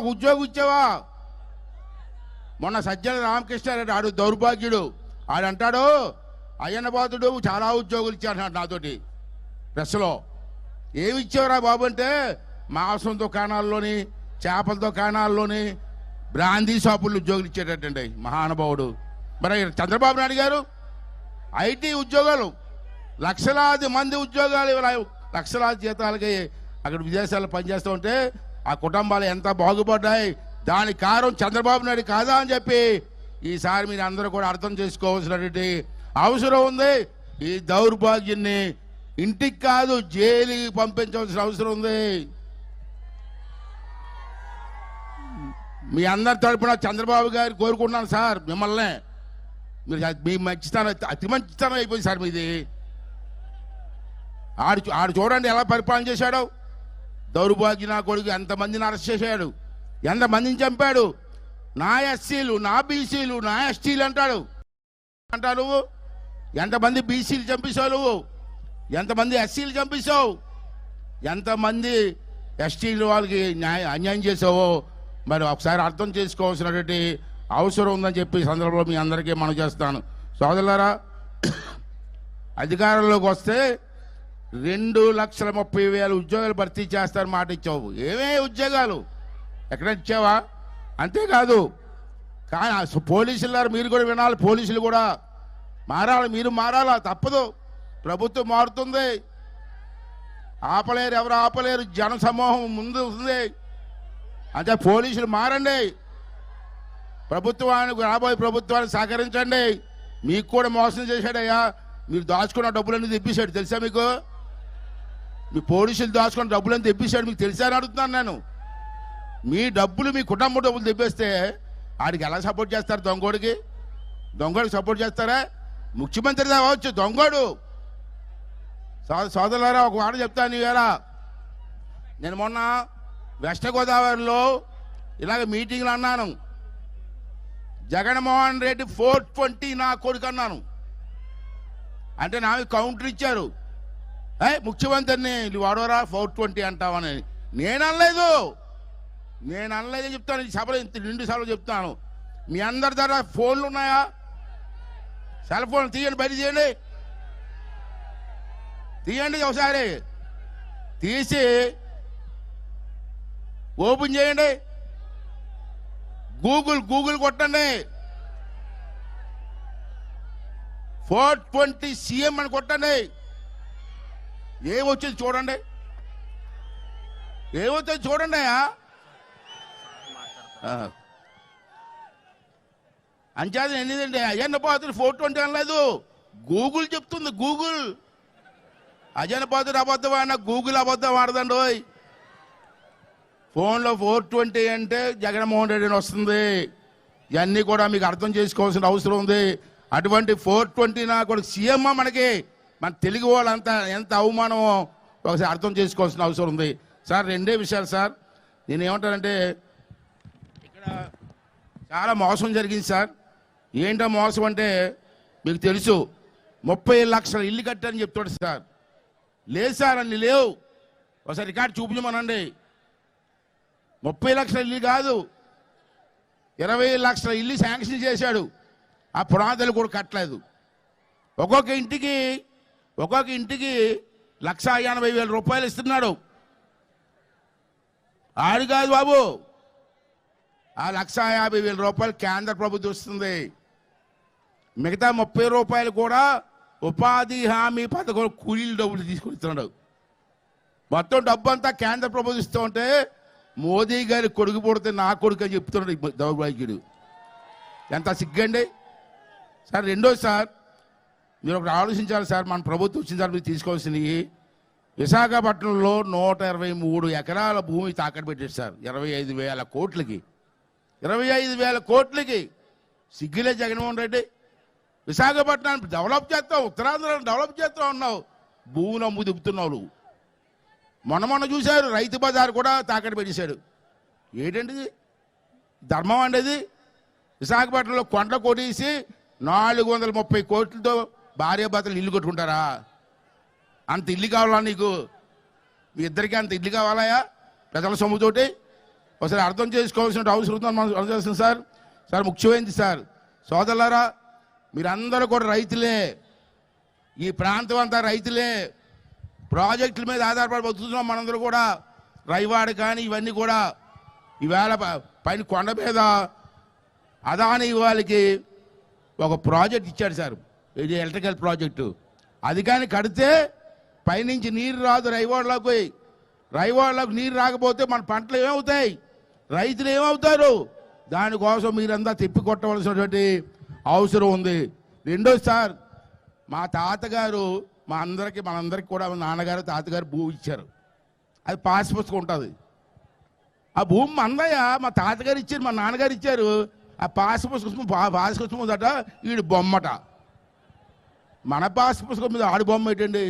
ఉద్యోగం ఇచ్చావా మొన్న సజ్జల రామకృష్ణారెడ్డి ఆడు దౌర్భాగ్యుడు. ఆడు అంటాడు చాలా ఉద్యోగులు ఇచ్చాడు నాతోటి. ప్రెస్లో. ఏమి ఇచ్చావురా బాబు అంటే మాంసం దుకాణాల్లోని చేపల దుకాణాల్లోని బ్రాందీ షాపుల్లో ఉద్యోగులు ఇచ్చేటట్టండి. మహానుభావుడు మరి చంద్రబాబు నాయుడు గారు ఐటీ ఉద్యోగాలు లక్షలాది మంది ఉద్యోగాలు లక్షలాది జీతాలకి అక్కడ విదేశాల్లో పనిచేస్తూ ఉంటే ఆ కుటుంబాలు ఎంత బాగుపడ్డాయి? దాని కారణం చంద్రబాబు నాయుడు కాదా అని చెప్పి ఈసారి మీరు అందరూ కూడా అర్థం చేసుకోవాల్సినటువంటి అవసరం ఉంది. ఈ దౌర్భాగ్యాన్ని ఇంటికి కాదు జైలుకి పంపించవలసిన అవసరం ఉంది. మీ అందరి తరపున చంద్రబాబు గారు కోరుకుంటున్నాను సార్ మిమ్మల్ని. మీరు మీ మంచితనం అతి మంచితనం అయిపోయింది సార్ మీది. ఆడు చూ- ఆడు చూడండి ఎలా పరిపాలన చేశాడో. దౌర్భాగ్య నా కొడుకు ఎంతమందిని అరెస్ట్ చేశాడు? ఎంతమందిని చంపాడు? నా ఎస్సీలు నా బీసీలు నా ఎస్టీలు అంటాడు. అంటావు నువ్వు? ఎంతమంది బీసీలు చంపేశావు నువ్వు? ఎంతమంది ఎస్సీలు చంపేశావు? ఎంతమంది ఎస్టీలు వాళ్ళకి న్యాయ అన్యాయం చేసావో మరి ఒకసారి అర్థం చేసుకోవాల్సినటువంటి అవసరం ఉందని చెప్పి సందర్భంలో మీ అందరికీ మనం చేస్తాను. సోదరులారా అధికారంలోకి వస్తే రెండు లక్షల ముప్పై వేల ఉద్యోగాలు భర్తీ చేస్తారు మాట ఇచ్చావు. ఏమే ఉద్యోగాలు? ఎక్కడ ఇచ్చావా? అంతేకాదు కానీ పోలీసులు పోలీసులారు మీరు కూడా వినాలి పోలీసులు కూడా. మారాలి మీరు మారాలా? తప్పదు. ప్రభుత్వం మారుతుంది. ఆపలేరు ఎవరు ఆపలేరు? జన సమూహం ముందు ఉంది. అంటే పోలీసులు మారండి. ప్రభుత్వానికి రాబోయే ప్రభుత్వాన్ని సహకరించండి. మీకు కూడా మోసం చేశాడయ్యా. మీరు దాచుకున్న డబ్బులన్నీ తెప్పించాడు తెలుసా మీకు? మీ పోలీసులు దాచుకున్న డబ్బులన్నీ తెప్పించాడు మీకు తెలిసారని అడుగుతున్నాను నేను. మీ డబ్బులు మీ కుటుంబ డబ్బులు తెప్పిస్తే ఆడికి ఎలా సపోర్ట్ చేస్తారు దొంగోడికి? దొంగోడికి సపోర్ట్ చేస్తారా? ముఖ్యమంత్రి కావచ్చు దొంగోడు. సోదరులారా ఒక మాట చెప్తాను ఇవేలా నేను మొన్న వెస్ట్ గోదావరిలో ఇలాగ మీటింగ్లు అన్నాను. జగన్మోహన్ రెడ్డి ఫోర్ ట్వంటీ నా కొడుకు అన్నాను. అంటే నాకు కౌంటర్ ఇచ్చారు. ముఖ్యమంత్రిని నువ్వు వాడవరా? Four twenty అంటావని. నేను అనలేదు నేను అనలేదు చెప్తాను. ఈ సభలో ఇంత నిండు సభలో చెప్తాను. మీ అందరి దగ్గర ఫోన్లు ఉన్నాయా? సెల్ ఫోన్ తీయండి బయట తీయండి. తీయండి ఒకసారి. తీసి ఓపెన్ చేయండి. గూగుల్ గూగుల్ కొట్టండి. ఫోర్ ట్వంటీ సీఎం అని కొట్టండి. ఏమొచ్చింది చూడండి. ఏమొచ్చింది చూడండి అయ్యా. ఆ. అంచేది ఎన్నిదండి అజన్న పాత్ర ఫోర్ ట్వంటీ అనలేదు. గూగుల్ చెప్తుంది గూగుల్. అజన్న పాత్ర అబద్ధం ఆడినా గూగుల్ అబద్ధం ఆడదండి ఓయ్. ఫోన్లో ఫోర్ ట్వంటీ అంటే జగన్మోహన్ రెడ్డి వస్తుంది. ఇవన్నీ కూడా మీకు అర్థం చేసుకోవాల్సిన అవసరం ఉంది. అటువంటి ఫోర్ ట్వంటీ నా కూడా సీఎం మనకి. మన తెలుగు వాళ్ళంతా ఎంత అవమానమో ఒకసారి అర్థం చేసుకోవాల్సిన అవసరం ఉంది. సార్ రెండే విషయాలు సార్. నేను ఏమంటానంటే ఇక్కడ చాలా మోసం జరిగింది సార్. ఏంటో మోసం అంటే మీకు తెలుసు ముప్పై లక్షల ఇల్లు కట్టారని చెప్తాడు సార్. లేదు సార్ అన్ని లేవు. ఒకసారి రికార్డు చూపించమనండి. ముప్పై లక్షల ఇల్లు కాదు ఇరవై లక్షల ఇల్లు శాంక్షన్ చేశాడు. ఆ పునాదులు కూడా కట్టలేదు. ఒక్కొక్క ఇంటికి ఒక్కొక్క ఇంటికి లక్ష ఎనభై వేల రూపాయలు ఇస్తున్నాడు. ఆడు కాదు బాబు. ఆ లక్ష యాభై వేల రూపాయలు కేంద్ర ప్రభుత్వం ఇస్తుంది. మిగతా ముప్పై రూపాయలు కూడా ఉపాధి హామీ పథకం కూలీలు డబ్బులు తీసుకొస్తున్నాడు. మొత్తం డబ్బు అంతా కేంద్ర ప్రభుత్వం ఇస్తూ ఉంటే మోదీ గారి కొడుకు పుడితే నా కొడుకు అని చెప్తున్నాడు దౌర్భాగ్యుడు. ఎంత సిగ్గండి? సార్ రెండోది సార్ మీరు ఒకటి ఆలోచించాలి సార్ మన ప్రభుత్వం వచ్చిన సార్ మీరు తీసుకోవాల్సినవి విశాఖపట్నంలో నూట ఇరవై మూడు ఎకరాల భూమి తాకట్టు పెట్టారు సార్ ఇరవై ఐదు వేల కోట్లకి. ఇరవై ఐదు వేల కోట్లకి సిగ్గులే జగన్మోహన్ రెడ్డి. విశాఖపట్నాన్ని డెవలప్ చేస్తావు ఉత్తరాంధ్రాన్ని డెవలప్ చేస్తూ ఉన్నావు భూమిని అమ్ము దిగుతున్నావు నువ్వు. మొన్న మొన్న చూశారు రైతు బజార్ కూడా తాకట్టు పెట్టేశాడు. ఏంటంటే ధర్మం అండి విశాఖపట్నంలో కొండ కొట్టేసి నాలుగు వందల ముప్పై కోట్లతో భార్య భర్తలు ఇల్లు కొట్టుకుంటారా? అంత ఇల్లు కావాలా నీకు? మీ ఇద్దరికి అంత ఇల్లు కావాలయా? ప్రజల సొమ్ముతోటి? ఒకసారి అర్థం చేసుకోవాల్సిన అవసరం ఉందని మనం అర్థం చేస్తుంది సార్. సార్ ముఖ్యమైంది సార్. సోదరులారా మీరందరూ కూడా రైతులే. ఈ ప్రాంతం అంతా రైతులే. ప్రాజెక్టుల మీద ఆధారపడి బతుకుతున్నాం మనందరూ కూడా. రైవాడ కానీ ఇవన్నీ కూడా. ఈవేళ ప- పైన కొండ మీద అదాని వాళ్ళకి ఒక ప్రాజెక్ట్ ఇచ్చాడు సార్. ఇది ఎలక్ట్రికల్ ప్రాజెక్టు. అది కానీ కడితే పైనుంచి నీరు రాదు రైవాడలోకి రైవాడలోకి నీరు రాకపోతే మన పంటలు ఏమవుతాయి? రైతులు ఏమవుతారు? దానికోసం మీరంతా తిప్పి కొట్టవలసినటువంటి అవసరం ఉంది. రెండో సార్ మా తాతగారు మా అందరికి మనందరికి కూడా మా నాన్నగారు తాతగారు భూమి ఇచ్చారు. అది పాస్ పుస్తకం ఉంటుంది. ఆ భూమి మందయ్య మా తాతగారు ఇచ్చారు మా నాన్నగారు ఇచ్చారు. ఆ పాస్ పుస్తకం పాస్ పుస్తకం ఉందట వీడు బొమ్మట. మన పాస్ పుస్తకం మీద ఆడు బొమ్మ ఏంటండి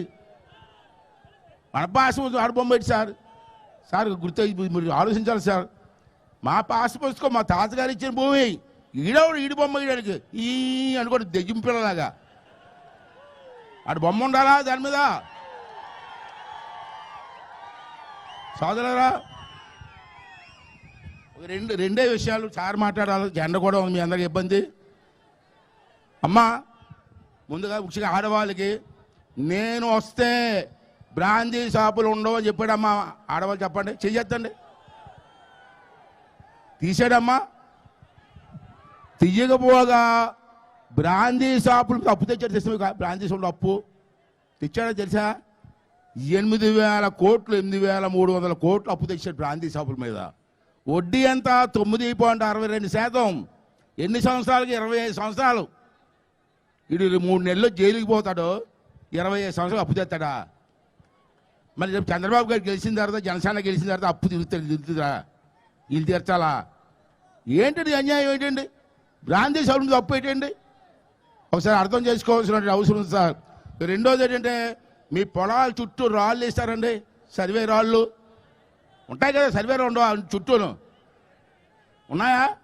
మన పాస్ పుస్తకం ఆడుబొమ్మ ఏంటి సార్. సార్ గుర్తు మీరు ఆలోచించాలి సార్. మా పాస్ పుస్తకం మా తాతగారు ఇచ్చిన భూమి ఈడవాడు ఈడి బొమ్మ ఈడానికి ఈ అనుకోండి దెజ్జింపిల్లలాగా ఆడు బొమ్మ ఉండాలా దాని మీద? సోదరరా రెండు రెండే విషయాలు సార్ మాట్లాడాలి. జెండ కూడా ఉంది మీ అందరికి ఇబ్బంది. అమ్మా ముందుగా ముఖ్యంగా ఆడవాళ్ళకి నేను వస్తే బ్రాందీ షాపులు ఉండవు అని చెప్పాడమ్మా. ఆడవాళ్ళు చెప్పండి చెయ్యొద్దండి. తీసాడమ్మా తీయకపోగా బ్రాందీ షాపులు అప్పు తెచ్చాడు తెలుసు మీకు? బ్రాందీ షాపులు అప్పు తెచ్చాడో తెలుసా? ఎనిమిది వేల కోట్లు ఎనిమిది వేల మూడు వందల కోట్లు అప్పు తెచ్చాడు బ్రాందీ షాపుల మీద. వడ్డీ ఎంత? తొమ్మిది పాయింట్ అరవై రెండు శాతం. ఎన్ని సంవత్సరాలకి? ఇరవై ఐదు సంవత్సరాలు. వీడు మూడు నెలల్లో జైలుకి పోతాడు. ఇరవై ఐదు సంవత్సరాలు అప్పు తెస్తాడా? మరి రేపు చంద్రబాబు గారు గెలిచిన తర్వాత జనసేన గెలిచిన తర్వాత అప్పు తిరుగుతాడు తిరుగుతుందా వీళ్ళు తీర్చాలా? ఏంటండి అన్యాయం ఏంటండి? బ్రాందీ సౌండ్ తప్పు అప్పు ఏంటండి? ఒకసారి అర్థం చేసుకోవాల్సిన అవసరం ఉంది సార్. రెండోది ఏంటంటే మీ పొలాల చుట్టూ రాళ్ళు ఇస్తారండి సర్వే రాళ్ళు. ఉంటాయి కదా సర్వే రాళ్ళు చుట్టూను. ఉన్నాయా?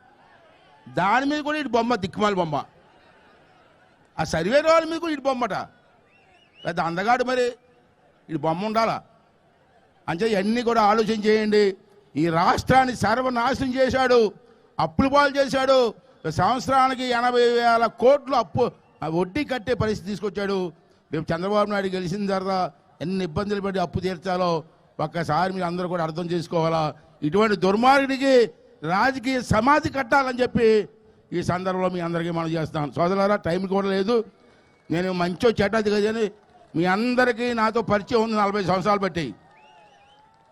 దాని మీద కూడా ఇటు బొమ్మ దిక్కుమాల బొమ్మ. ఆ సర్వే రాళ్ళ మీకు ఇటు బొమ్మట. పెద్ద అందగాడు మరి. ఇటు బొమ్మ ఉండాలా? అంటే ఇవన్నీ కూడా ఆలోచన చేయండి. ఈ రాష్ట్రాన్ని సర్వనాశనం చేశాడు. అప్పులు పాలు చేశాడు. సంవత్సరానికి ఎనభై వేల కోట్లు అప్పు వడ్డీ కట్టే పరిస్థితి తీసుకొచ్చాడు. రేపు చంద్రబాబు నాయుడు గెలిచిన తర్వాత ఎన్ని ఇబ్బందులు పడి అప్పు తీర్చాలో ఒక్కసారి మీరు అందరూ కూడా అర్థం చేసుకోవాలా? ఇటువంటి దుర్మార్గుడికి రాజకీయ సమాధి కట్టాలని చెప్పి ఈ సందర్భంలో మీ అందరికీ మనం చేస్తాను సోదరులారా టైం కూడా లేదు. నేను మంచో చెడ్డది కదని మీ అందరికీ నాతో పరిచయం ఉంది నలభై సంవత్సరాలు బట్టి.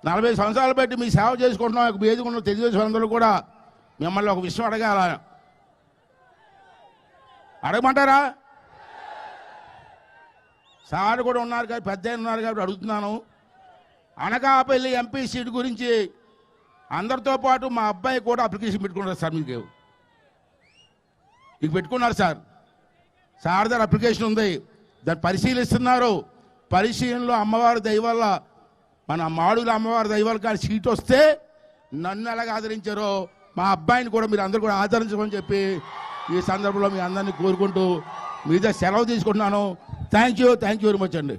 నలభై సంవత్సరాలు బట్టి మీ సేవ చేసుకుంటున్నాం. ఒక వేదిక తెలుగుదేశం అందరూ కూడా మిమ్మల్ని ఒక విషయం అడగాల. అడగమంటారా? సార్ కూడా ఉన్నారు కాబట్టి పెద్ద ఉన్నారు కాబట్టి అడుగుతున్నాను. అనకాపల్లి ఎంపీ సీట్ గురించి అందరితో పాటు మా అబ్బాయి కూడా అప్లికేషన్ పెట్టుకుంటారు సార్ మీకు. ఇక పెట్టుకున్నారు సార్. సార్ దాని అప్లికేషన్ ఉంది. దాన్ని పరిశీలిస్తున్నారు. పరిశీలనలో అమ్మవారి దయవల్ల మన మాడుగుల అమ్మవారి దయ కానీ సీట్ వస్తే నన్ను ఎలాగ ఆదరించారో మా అబ్బాయిని కూడా మీరు అందరూ కూడా ఆదరించమని చెప్పి ఈ సందర్భంలో మీ అందరినీ కోరుకుంటూ మీద సెలవు తీసుకుంటున్నాను. Thank you thank you very much అండి.